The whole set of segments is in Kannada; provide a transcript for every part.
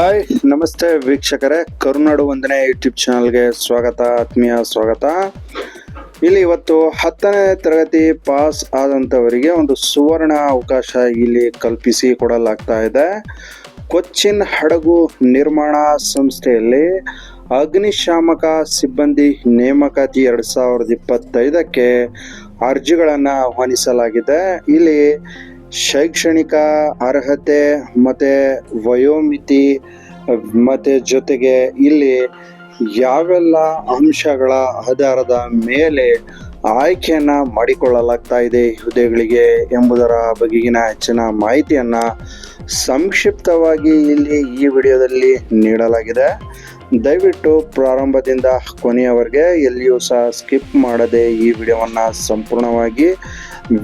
ಹಾಯ್ ನಮಸ್ತೆ ವೀಕ್ಷಕರೇ. ಕರುನಾಡು ಒಂದನೇ ಯೂಟ್ಯೂಬ್ ಚಾನಲ್ಗೆ ಸ್ವಾಗತ, ಆತ್ಮೀಯ ಸ್ವಾಗತ. ಇಲ್ಲಿ ಇವತ್ತು ಹತ್ತನೇ ತರಗತಿ ಪಾಸ್ ಆದಂಥವರಿಗೆ ಒಂದು ಸುವರ್ಣ ಅವಕಾಶ ಇಲ್ಲಿ ಕಲ್ಪಿಸಿ ಕೊಡಲಾಗ್ತಾ ಇದೆ. ಕೊಚ್ಚಿನ್ ಹಡಗು ನಿರ್ಮಾಣ ಸಂಸ್ಥೆಯಲ್ಲಿ ಅಗ್ನಿಶಾಮಕ ಸಿಬ್ಬಂದಿ ನೇಮಕಾತಿ ಎರಡು ಸಾವಿರದ ಇಪ್ಪತ್ತೈದಕ್ಕೆ ಅರ್ಜಿಗಳನ್ನು ಆಹ್ವಾನಿಸಲಾಗಿದೆ. ಇಲ್ಲಿ ಶೈಕ್ಷಣಿಕ ಅರ್ಹತೆ ಮತ್ತೆ ವಯೋಮಿತಿ, ಮತ್ತೆ ಜೊತೆಗೆ ಇಲ್ಲಿ ಯಾವೆಲ್ಲ ಅಂಶಗಳ ಆಧಾರದ ಮೇಲೆ ಆಯ್ಕೆಯನ್ನ ಮಾಡಿಕೊಳ್ಳಲಾಗ್ತಾ ಇದೆ ಹುದ್ದೆಗಳಿಗೆ ಎಂಬುದರ ಬಗೆಗಿನ ಹೆಚ್ಚಿನ ಮಾಹಿತಿಯನ್ನು ಸಂಕ್ಷಿಪ್ತವಾಗಿ ಇಲ್ಲಿ ಈ ವಿಡಿಯೋದಲ್ಲಿ ನೀಡಲಾಗಿದೆ. ದಯವಿಟ್ಟು ಪ್ರಾರಂಭದಿಂದ ಕೊನೆಯವರೆಗೆ ಎಲ್ಲಿಯೂ ಸಹ ಸ್ಕಿಪ್ ಮಾಡದೆ ಈ ವಿಡಿಯೋವನ್ನು ಸಂಪೂರ್ಣವಾಗಿ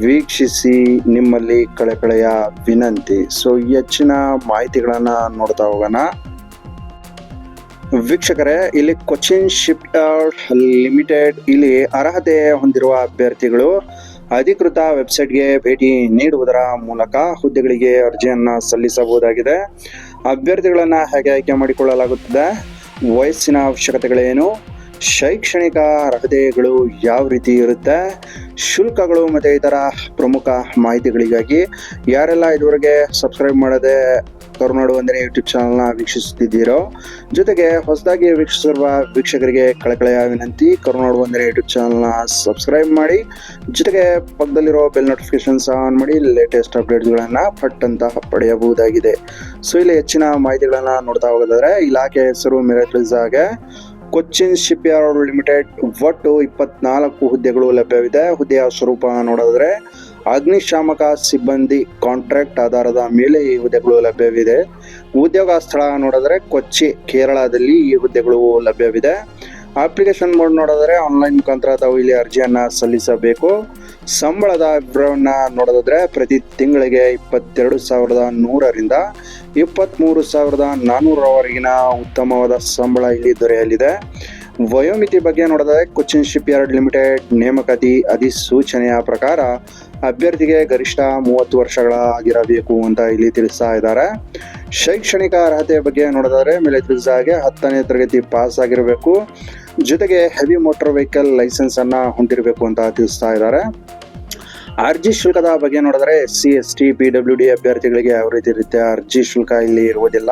ವೀಕ್ಷಿಸಿ ನಿಮ್ಮಲ್ಲಿ ಕಳೆಕಳೆಯ ವಿನಂತಿ. ಸೊ ಹೆಚ್ಚಿನ ಮಾಹಿತಿಗಳನ್ನು ನೋಡ್ತಾ ಹೋಗೋಣ. ವೀಕ್ಷಕರೇ, ಇಲ್ಲಿ ಕೊಚಿನ್ ಯಾರ್ಡ್ ಲಿಮಿಟೆಡ್ ಇಲ್ಲಿ ಅರ್ಹತೆ ಹೊಂದಿರುವ ಅಭ್ಯರ್ಥಿಗಳು ಅಧಿಕೃತ ವೆಬ್ಸೈಟ್ಗೆ ಭೇಟಿ ನೀಡುವುದರ ಮೂಲಕ ಹುದ್ದೆಗಳಿಗೆ ಅರ್ಜಿಯನ್ನು ಸಲ್ಲಿಸಬಹುದಾಗಿದೆ. ಅಭ್ಯರ್ಥಿಗಳನ್ನು ಹೇಗೆ ಆಯ್ಕೆ ಮಾಡಿಕೊಳ್ಳಲಾಗುತ್ತದೆ? ವಯಸ್ಸಿನ ಅವಶ್ಯಕತೆಗಳೇನು? ಶೈಕ್ಷಣಿಕ ಅರ್ಹತೆಗಳು ಯಾವ ರೀತಿ ಇರುತ್ತೆ? ಶುಲ್ಕಗಳು ಮತ್ತು ಇತರ ಪ್ರಮುಖ ಮಾಹಿತಿಗಳಿಗಾಗಿ ಯಾರೆಲ್ಲ ಇದುವರೆಗೆ ಸಬ್ಸ್ಕ್ರೈಬ್ ಮಾಡದೆ ಕರುನಾಡು ವಂದನೆ ಯೂಟ್ಯೂಬ್ ಚಾನಲ್ನ ವೀಕ್ಷಿಸುತ್ತಿದ್ದೀರೋ. ಜೊತೆಗೆ ಹೊಸದಾಗಿ ವೀಕ್ಷಿಸಿರುವ ವೀಕ್ಷಕರಿಗೆ ಕಳಕಳೆಯ ವಿನಂತಿ, ಕರುನಾಡು ಅಂದರೆ ಯೂಟ್ಯೂಬ್ ಚಾನಲ್ನ ಸಬ್ಸ್ಕ್ರೈಬ್ ಮಾಡಿ, ಜೊತೆಗೆ ಪಕ್ಕದಲ್ಲಿರೋ ಬೆಲ್ ನೋಟಿಫಿಕೇಶನ್ಸ್ ಆನ್ ಮಾಡಿ ಲೇಟೆಸ್ಟ್ ಅಪ್ಡೇಟ್ಸ್ಗಳನ್ನು ಪಟ್ ಅಂತ ಪಡೆಯಬಹುದಾಗಿದೆ. ಸೊ ಇಲ್ಲಿ ಹೆಚ್ಚಿನ ಮಾಹಿತಿಗಳನ್ನು ನೋಡ್ತಾ ಹೋಗೋದಾದ್ರೆ, ಇಲಾಖೆ ಹೆಸರು ಮಿರಕ್ಲಿಸಾಗೆ ಕೊಚ್ಚಿನ್ ಶಿಪ್ ಯಾರ್ಡ್ ಲಿಮಿಟೆಡ್ ಒಟ್ಟು ಇಪ್ಪತ್ನಾಲ್ಕು ಹುದ್ದೆಗಳು ಲಭ್ಯವಿದೆ. ಹುದ್ದೆಯ ಸ್ವರೂಪ ನೋಡಿದ್ರೆ ಅಗ್ನಿಶಾಮಕ ಸಿಬ್ಬಂದಿ ಕಾಂಟ್ರಾಕ್ಟ್ ಆಧಾರದ ಮೇಲೆ ಈ ಹುದ್ದೆಗಳು ಲಭ್ಯವಿದೆ. ಉದ್ಯೋಗ ಸ್ಥಳ ನೋಡಿದ್ರೆ ಕೊಚ್ಚಿ, ಕೇರಳದಲ್ಲಿ ಈ ಹುದ್ದೆಗಳು ಲಭ್ಯವಿದೆ. ಅಪ್ಲಿಕೇಶನ್ ಮೋಡ್ ನೋಡಿದ್ರೆ ಆನ್ಲೈನ್ ಮುಖಾಂತರ ತಾವು ಇಲ್ಲಿ ಅರ್ಜಿಯನ್ನು ಸಲ್ಲಿಸಬೇಕು. ಸಂಬಳದ ವಿವರವನ್ನು ನೋಡೋದಾದ್ರೆ ಪ್ರತಿ ತಿಂಗಳಿಗೆ ಇಪ್ಪತ್ತೆರಡು ಸಾವಿರದ ನೂರರಿಂದ ಇಪ್ಪತ್ತ್ಮೂರು ಸಾವಿರದ ನಾನ್ನೂರವರೆಗಿನ ಉತ್ತಮವಾದ ಸಂಬಳ ಇಲ್ಲಿ ದೊರೆಯಲಿದೆ. ವಯೋಮಿತಿ ಬಗ್ಗೆ ನೋಡಿದ್ರೆ ಕೊಚ್ಚಿನ್ ಶಿಪ್ ಯಾರ್ಡ್ ಲಿಮಿಟೆಡ್ ನೇಮಕಾತಿ ಅಧಿಸೂಚನೆಯ ಪ್ರಕಾರ ಅಭ್ಯರ್ಥಿಗೆ ಗರಿಷ್ಠ ಮೂವತ್ತು ವರ್ಷಗಳ ಆಗಿರಬೇಕು ಅಂತ ಇಲ್ಲಿ ತಿಳಿಸ್ತಾ ಇದ್ದಾರೆ. ಶೈಕ್ಷಣಿಕ ಅರ್ಹತೆ ಬಗ್ಗೆ ನೋಡೋದಾದ್ರೆ ಮೇಲೆ ತಿಳಿಸಿದ ಹಾಗೆ ಹತ್ತನೇ ತರಗತಿ ಪಾಸ್ ಆಗಿರಬೇಕು. ಜೊತೆಗೆ ಹೆವಿ ಮೋಟಾರ್ ವೆಹಿಕಲ್ ಲೈಸೆನ್ಸ್ ಅನ್ನ ಹೊಂದಿರಬೇಕು ಅಂತ ತಿಳಿಸ್ತಾ ಇದ್ದಾರೆ. ಅರ್ಜಿ ಶುಲ್ಕದ ಬಗ್ಗೆ ನೋಡಿದ್ರೆ S C S T P W D ಅಭ್ಯರ್ಥಿಗಳಿಗೆ ಯಾವ ರೀತಿ ಇರುತ್ತೆ ಅರ್ಜಿ ಶುಲ್ಕ ಇಲ್ಲಿ ಇರುವುದಿಲ್ಲ.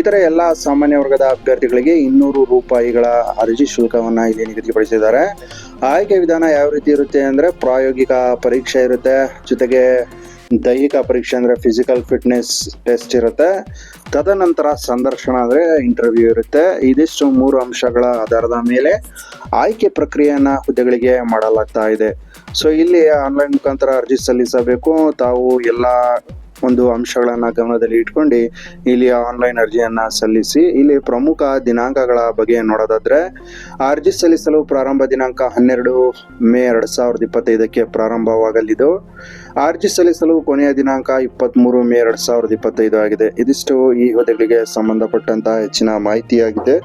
ಇತರ ಎಲ್ಲ ಸಾಮಾನ್ಯ ವರ್ಗದ ಅಭ್ಯರ್ಥಿಗಳಿಗೆ ಇನ್ನೂರು ರೂಪಾಯಿಗಳ ಅರ್ಜಿ ಶುಲ್ಕವನ್ನ ಇಲ್ಲಿ ನಿಗದಿಪಡಿಸಿದ್ದಾರೆ. ಆಯ್ಕೆ ವಿಧಾನ ಯಾವ ರೀತಿ ಇರುತ್ತೆ ಅಂದ್ರೆ ಪ್ರಾಯೋಗಿಕ ಪರೀಕ್ಷೆ ಇರುತ್ತೆ, ಜೊತೆಗೆ ದೈಹಿಕ ಪರೀಕ್ಷೆ ಅಂದ್ರೆ ಫಿಸಿಕಲ್ ಫಿಟ್ನೆಸ್ ಟೆಸ್ಟ್ ಇರುತ್ತೆ. ತದನಂತರ ಸಂದರ್ಶನ ಅಂದ್ರೆ ಇಂಟರ್ವ್ಯೂ ಇರುತ್ತೆ. ಇದಿಷ್ಟು ಮೂರು ಅಂಶಗಳ ಆಧಾರದ ಮೇಲೆ ಆಯ್ಕೆ ಪ್ರಕ್ರಿಯೆಯನ್ನ ಹುದ್ದೆಗಳಿಗೆ ಮಾಡಲಾಗ್ತಾ ಇದೆ. ಸೊ ಇಲ್ಲಿ ಆನ್ಲೈನ್ ಮುಖಾಂತರ ಅರ್ಜಿ ಸಲ್ಲಿಸಬೇಕು. ತಾವು ಎಲ್ಲ ಒಂದು ಅಂಶಗಳನ್ನು ಗಮನದಲ್ಲಿ ಇಟ್ಕೊಂಡು ಇಲ್ಲಿ ಆನ್ಲೈನ್ ಅರ್ಜಿಯನ್ನು ಸಲ್ಲಿಸಿ, ಇಲ್ಲಿ ಪ್ರಮುಖ ದಿನಾಂಕಗಳ ಬಗ್ಗೆ ನೋಡೋದಾದ್ರೆ, ಅರ್ಜಿ ಸಲ್ಲಿಸಲು ಪ್ರಾರಂಭ ದಿನಾಂಕ ಹನ್ನೆರಡು ಮೇ ಎರಡು ಸಾವಿರದ ಇಪ್ಪತ್ತೈದಕ್ಕೆ ಪ್ರಾರಂಭವಾಗಲಿದ್ದು, ಅರ್ಜಿ ಸಲ್ಲಿಸಲು ಕೊನೆಯ ದಿನಾಂಕ ಇಪ್ಪತ್ತ್ಮೂರು ಮೇ ಎರಡ್ ಸಾವಿರದ ಇಪ್ಪತ್ತೈದು ಆಗಿದೆ. ಇದಿಷ್ಟು ಈ ಹುದ್ದೆಗಳಿಗೆ ಸಂಬಂಧಪಟ್ಟಂತಹ ಹೆಚ್ಚಿನ ಮಾಹಿತಿಯಾಗಿದೆ.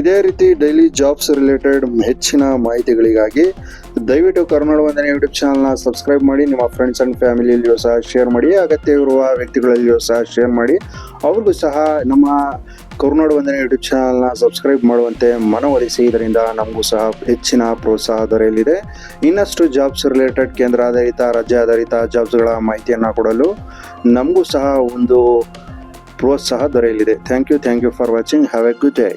ಇದೇ ರೀತಿ ಡೈಲಿ ಜಾಬ್ಸ್ ರಿಲೇಟೆಡ್ ಹೆಚ್ಚಿನ ಮಾಹಿತಿಗಳಿಗಾಗಿ ದಯವಿಟ್ಟು ಕರ್ನಾಡ ವಂದನೆ ಯೂಟ್ಯೂಬ್ ಚಾನಲ್ನ ಸಬ್ಸ್ಕ್ರೈಬ್ ಮಾಡಿ, ನಿಮ್ಮ ಫ್ರೆಂಡ್ಸ್ ಅಂಡ್ ಫ್ಯಾಮಿಲಿಯಲ್ಲಿಯೂ ಸಹ ಶೇರ್ ಮಾಡಿ, ಅಗತ್ಯವಿರುವ ವ್ಯಕ್ತಿಗಳಲ್ಲಿಯೂ ಸಹ ಶೇರ್ ಮಾಡಿ. ಅವ್ರಿಗೂ ಸಹ ನಮ್ಮ ಕರುನಾಡು ವಂದನೆ ಯೂಟ್ಯೂಬ್ ಚಾನಲ್ನ ಸಬ್ಸ್ಕ್ರೈಬ್ ಮಾಡುವಂತೆ ಮನವೊಲಿಸಿ. ಇದರಿಂದ ನಮಗೂ ಸಹ ಹೆಚ್ಚಿನ ಪ್ರೋತ್ಸಾಹ ದೊರೆಯಲಿದೆ. ಇನ್ನಷ್ಟು ಜಾಬ್ಸ್ ರಿಲೇಟೆಡ್ ಕೇಂದ್ರ ಆಧಾರಿತ ರಾಜ್ಯ ಆಧಾರಿತ ಜಾಬ್ಸ್ಗಳ ಮಾಹಿತಿಯನ್ನು ಕೊಡಲು ನಮಗೂ ಸಹ ಒಂದು ಪ್ರೋತ್ಸಾಹ ದೊರೆಯಲಿದೆ. Thank you thank you for watching have a good day